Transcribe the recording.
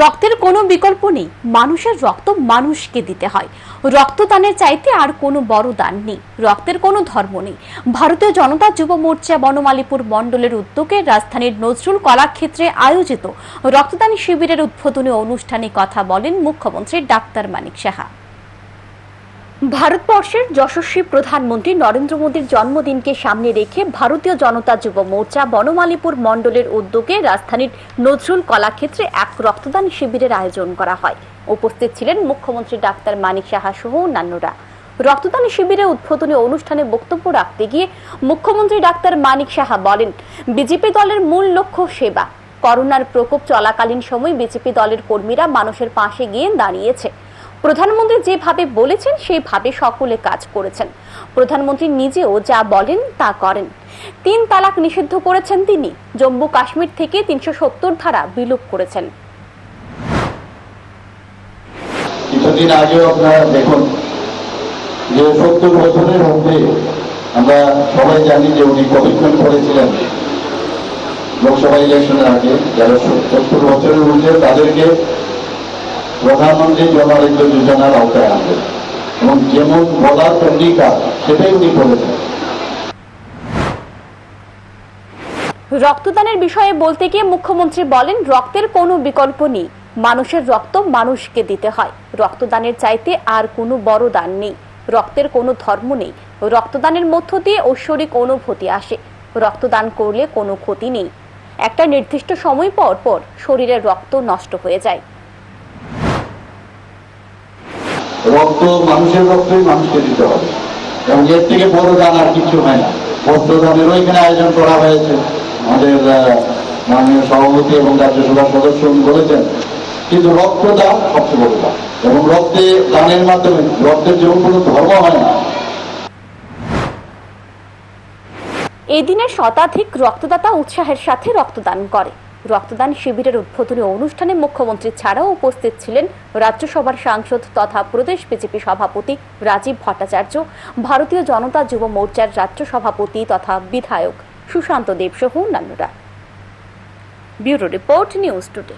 রক্তের কোনো বিকল্প নেই। মানুষের রক্ত মানুষকে দিতে হয়। রক্তদানের চাইতে আর কোনো বড় দান নেই। রক্তের কোনো ধর্ম নেই। ভারতীয় জনতা যুব মোর্চা বনমালীপুর মণ্ডলের উদ্যোগে রাজধানীর নজরুল কলাক্ষেত্রে আয়োজিত রক্তদান শিবিরের উদ্বোধনী অনুষ্ঠানে কথা বলেন মুখ্যমন্ত্রী ডাক্তার মানিক সাহা। ভারতবর্ষের যশস্বী প্রধানমন্ত্রী নরেন্দ্র মোদীর জন্মদিনকে সামনে রেখে ভারতীয় জনতা যুব মোর্চা বনমালীপুর মণ্ডলের উদ্যোগে রাজধানীর নজরুল কলাক্ষেত্রে এক রক্তদান শিবিরের আয়োজন করা হয়। উপস্থিত ছিলেন মুখ্যমন্ত্রী ডাক্তার মানিক সাহা সহ অন্যান্যরা। রক্তদান শিবিরে উদ্বোধনী অনুষ্ঠানে বক্তব্য রাখতে গিয়ে মুখ্যমন্ত্রী ডাক্তার মানিক সাহা বলেন, বিজেপি দলের মূল লক্ষ্য সেবা। করোনার প্রকোপ চলাকালীন সময় বিজেপি দলের কর্মীরা মানুষের পাশে গিয়ে দাঁড়িয়েছে। প্রধানমন্ত্রী যেভাবে বলেছেন, সেইভাবে সকলে কাজ করেছেন। প্রধানমন্ত্রী নিজেও যা বলেন, তা করেন। তিন তালাক নিষিদ্ধ করেছেন তিনি। জম্মু কাশ্মীর থেকে তিনশো সত্তর ধারা বিলোপ করেছেন। কিছুদিন আগেও আপনারা দেখুন যে সত্তর বছরের মধ্যে আমরা সবাই জানি যে উনি কমিটমেন্ট করেছিলেন। লোকসভা ইলেকশনের আগে, যারা সত্তর বছরের মধ্যে তাদেরকে প্রধানমন্ত্রী জন আরোগ্য যোজনার আওতায় আনবেন এবং যেমন বলার অঙ্গীকার, সেটাই উনি করেছেন। রক্তদানের বিষয়ে বলতে গিয়ে মুখ্যমন্ত্রী বলেন, রক্তের কোনো বিকল্প নেই। মানুষের রক্ত মানুষকে দিতে হয়। রক্তদানের চাইতে আর কোনো বড় দান নেই। রক্তের কোনো ধর্ম নেই। রক্তদানের মধ্য দিয়ে ঐশ্বরিক অনুভূতি আসে। রক্তদান করলে কোনো ক্ষতি নেই। একটা নির্দিষ্ট সময় পর পর শরীরের রক্ত নষ্ট হয়ে যায়। রক্ত মানুষের রক্তই মানুষকে দিতে হবে। এবং এর থেকে বড় দান আর কিছু হয় না। বস্ত্রদানেরও এখানে আয়োজন করা হয়েছে। আমাদের মাননীয় সভাপতি এবং রাজ্যসভার সদস্য বলেছেন, কিন্তু রক্তদান সবচেয়ে বড় দান এবং রক্তে দানের মাধ্যমে রক্তের যেমন কোনো ধর্ম হয় না। এই দিনে শতাধিক রক্তদাতা উৎসাহের সাথে রক্তদান করে। রক্তদান শিবিরের উদ্বোধনী অনুষ্ঠানে মুখ্যমন্ত্রী ছাড়াও উপস্থিত ছিলেন রাজ্যসভার সাংসদ তথা প্রদেশ বিজেপি সভাপতি রাজীব ভট্টাচার্য, ভারতীয় জনতা যুব মোর্চার রাজ্য সভাপতি তথা বিধায়ক সুশান্ত দেবসহ অন্যান্যরা। Bureau report news today.